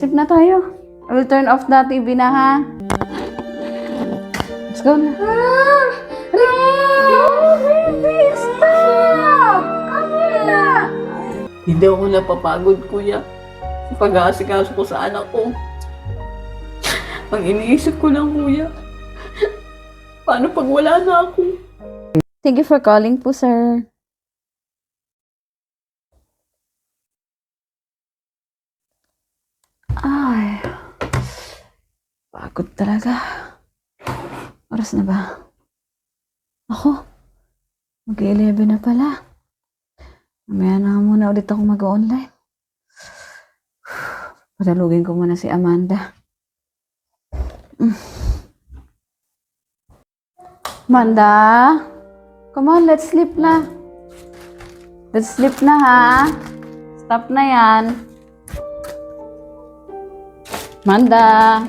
Sip na tayo. I will turn off the TV na ha. Let's go na. Ah! Baby, stop! Camila! Hindi ako napapagod, kuya. Pag-aasikaso ko sa anak ko. Ang iniisip ko lang, kuya. Paano pag wala na ako? Thank you for calling po, sir. Pagod talaga. Oras na ba? Ako. Mag-11 na pala. Mamaya na muna ulit ako mag-online. Patalugin ko muna si Amanda. Amanda? Come on, let's sleep na. Let's sleep na ha. Stop na yan. Manda.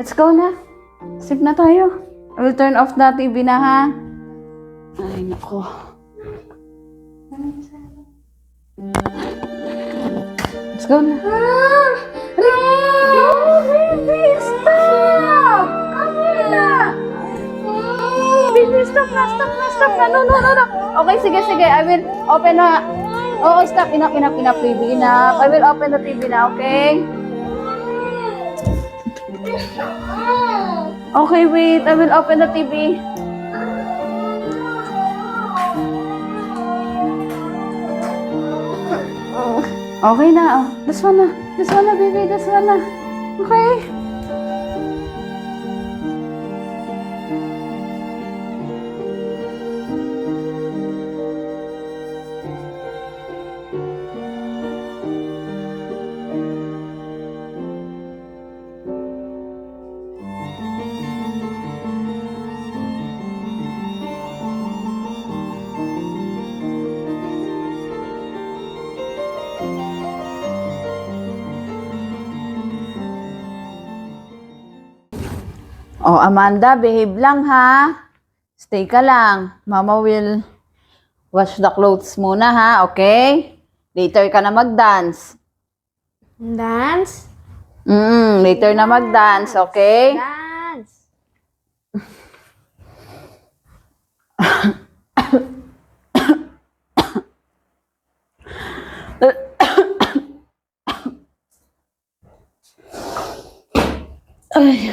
Let's go na. Sleep na tayo. I will turn off the TV na ha. Ay, nako. Let's go na. Ah! Baby, stop! Camila! Baby, stop na, stop na, stop na. No, no, no, no. Okay, sige, sige. I will open na. Oo, stop. Enough, enough, enough, baby. Enough. I will open the TV na, okay? Okay, wait. I will open the TV. Okay na. Oh, this one na. This one na, baby. This one na. Okay. Oh, Amanda, behave lang ha. Stay ka lang. Mama will wash the clothes muna ha, okay? Later ka na mag-dance. Dance? Mm, later na mag-dance, okay? Dance! Ay,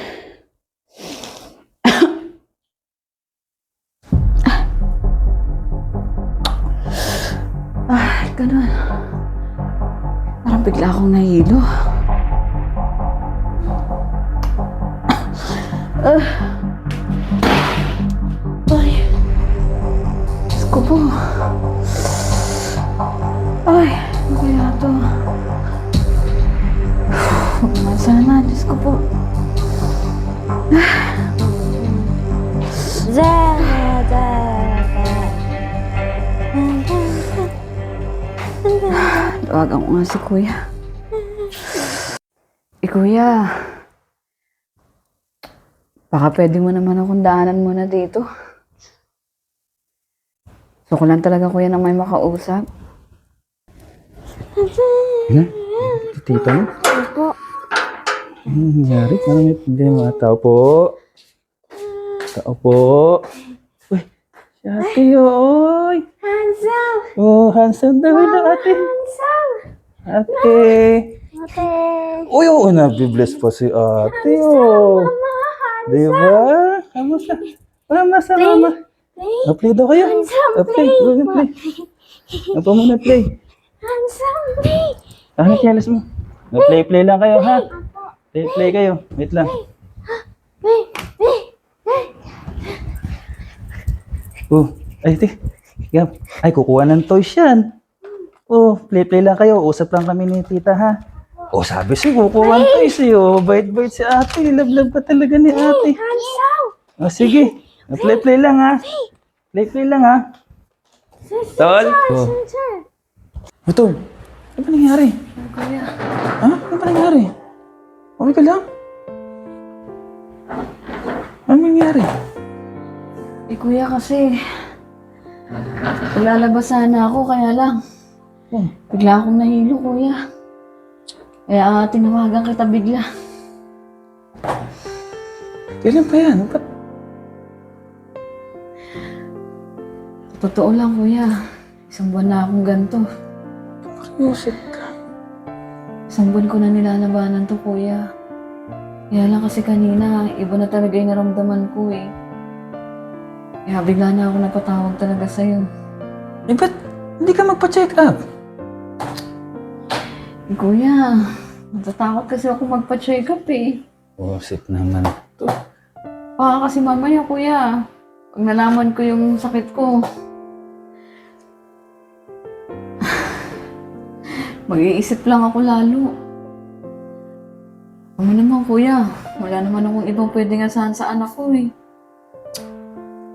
Ah. Ay. Diyos. Ay, kaya to? Huwag naman sana, Diyos ko po. Tawagan ko nga si Kuya. Eh, Kuya. Baka pwede mo naman akong daanan muna dito. So, ko lang talaga, Kuya, na may makausap. Na? Tita mo? Opo. Ano nangyari? Parang may problema. Tao po. Tao po. Uy, si ate, oy. Handsome! Oh, handsome daw na ate. Handsome! Ate. Ate! Uy, oo, nabibless pa si ate, oh. Di ba? Kamusta? Mama sa mama. Na-play daw kayo. Na-play. play. Go, play. Apa mo na-play? Handsome! Play! Ano kialas mo? Na-play-play lang kayo, ha? Play-play kayo. Wait lang. Play! Play! Oh, ay, te. Ay, kukuha ng toys yan. Oh, play-play lang kayo. Usap lang kami ni tita, ha? Oh, sabi siya, kukuha ng toys eh. Oh, bait-bait si ate. Love-love pa talaga ni ate. Handsome! Oh, sige. Play-play lang, ha? Play-play lang, ha? Tol? Oh. Ito. Ano ba nangyari? Ha? Ano ba nangyari? Okay ka lang? Ano nangyari? Eh, Kuya, kasi... Lalabas sana ako, kaya lang. Oh, Bigla akong nahilo, Kuya. Kaya tinawagan kita bigla. Kailan pa yan? Ba't Totoo lang, kuya. Isang buwan na akong ganito. music ka? Isang buwan ko na nilalabanan to, kuya. Kaya lang kasi kanina, iba na talaga yung naramdaman ko eh. Kaya bigla na ako napatawag talaga sa'yo. Eh, ba't hindi ka magpa-check up? Kuya, natatakot kasi ako magpa-check up eh. Music naman. Baka kasi mamaya, kuya, pag nalaman ko yung sakit ko, mag-iisip lang ako lalo. Ano naman, kuya, wala naman akong ibang pwedeng asahan sa anak ko eh.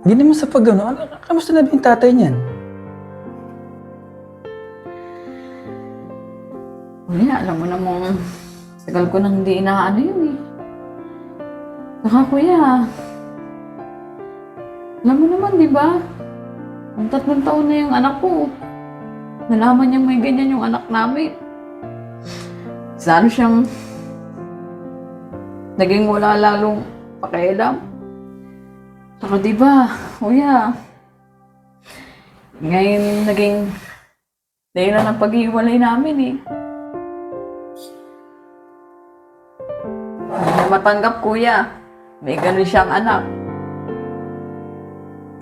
Hindi naman sa pag ano, kamusta na ba yung tatay niyan? Alam mo namang tagal ko nang hindi inaano yun eh. Saka kuya, alam mo naman di ba? Ang tatlong taon na yung anak ko. Nalaman niyang may ganyan yung anak namin. Saan siyang naging wala lalong pakialam. Saka di ba, kuya, ngayon naging dahilan ng pag-iwalay namin eh. Matanggap, kuya. May ganun siyang anak.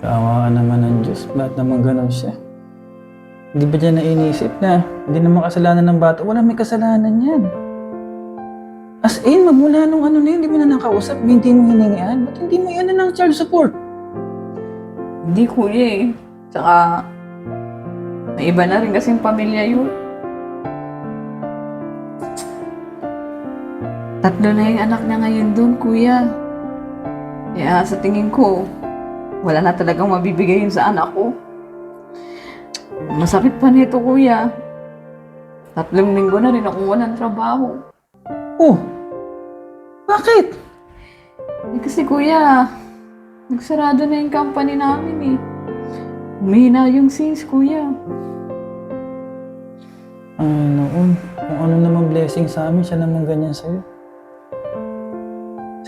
Kawawa naman ng Diyos. Bakit naman ganun siya? Hindi ba niya nainisip na hindi naman kasalanan ng bata? Wala may kasalanan yan. As in, magmula nung ano na yun, hindi mo na nakausap, hindi mo hiningian. Ba't hindi mo yan ng child support? Hindi, kuya eh. Tsaka, may iba na rin kasing pamilya yun. Tatlo na yung anak niya ngayon doon, kuya. Kaya sa tingin ko, wala na talagang mabibigay yun sa anak ko. Masakit pa nito, kuya. Tatlong linggo na rin akong walang trabaho. Oh, bakit? Eh, kasi kuya, nagsarado na yung company namin eh. Humihina yung sales, kuya. Ano, um, kung ano naman blessing sa amin, siya naman ganyan sa'yo.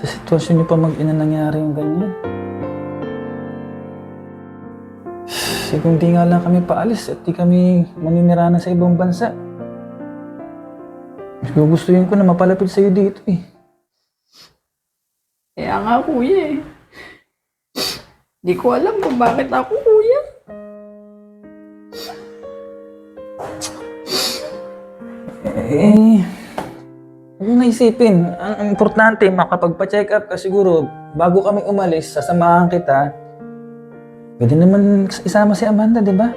Sa sitwasyon niyo pa mag-ina nangyari yung ganyan. Eh, kung di nga lang kami paalis at di kami maninirahan sa ibang bansa. Gugustuhin ko na mapalapit sa'yo dito eh. Kaya nga, kuya eh. Di ko alam kung bakit ako, kuya. Eh, huwag mo naisipin. Ang, importante, makapagpa-check up ka siguro. Bago kami umalis, sasamahan kita. Pwede naman isama si Amanda, di ba?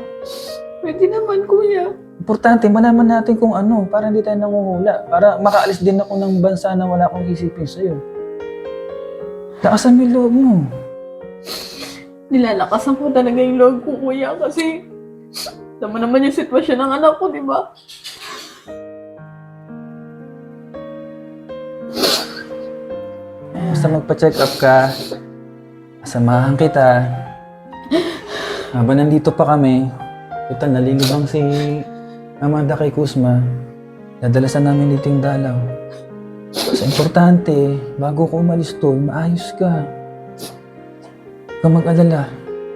Pwede naman, kuya. Importante, malaman natin kung ano, para hindi tayo nanguhula. Para makaalis din ako ng bansa na wala akong isipin sa'yo. Lakasan mo yung loob mo. Nilalakasan ko talaga yung loob ko, kuya, kasi mo naman yung sitwasyon ng anak ko, di ba? Basta magpa-check up ka, samahan kita. Habang nandito pa kami, total nalilibang si Amanda kay Kusma. Dadalasan namin dito yung dalaw. Sa importante, bago ko umalis to, maayos ka. Huwag kang mag-alala.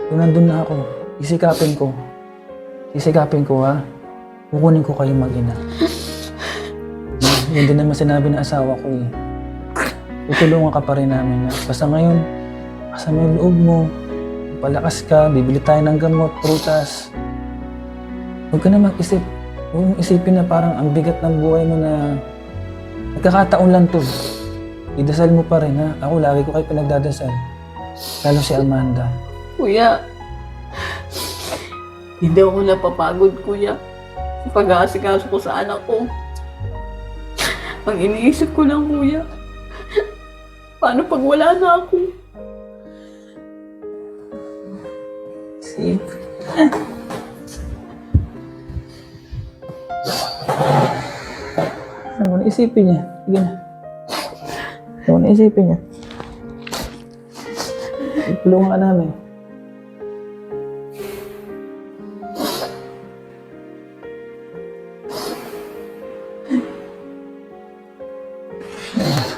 Kung nandun na ako, isikapin ko. Isikapin ko ha. Kukunin ko kayo mag-ina. Yun din naman sinabi ng asawa ko eh. Tutulungan ka pa rin namin na. Basta ngayon, kasama yung loob mo. Palakas ka, bibili tayo ng gamot, prutas. Huwag ka na mag-isip. Huwag isipin na parang ang bigat ng buhay mo na nagkakataon lang to. Idasal mo pa rin ha. Ako lagi ko kayo pinagdadasal. Lalo si Amanda. Kuya, hindi ako napapagod, kuya. Pag-aasikaso ko sa anak ko. Ang iniisip ko lang, kuya, paano pag wala na ako? Si... Ano na isipin niya? Sige na. Ano na isipin niya? Tulungan ka namin. Ah.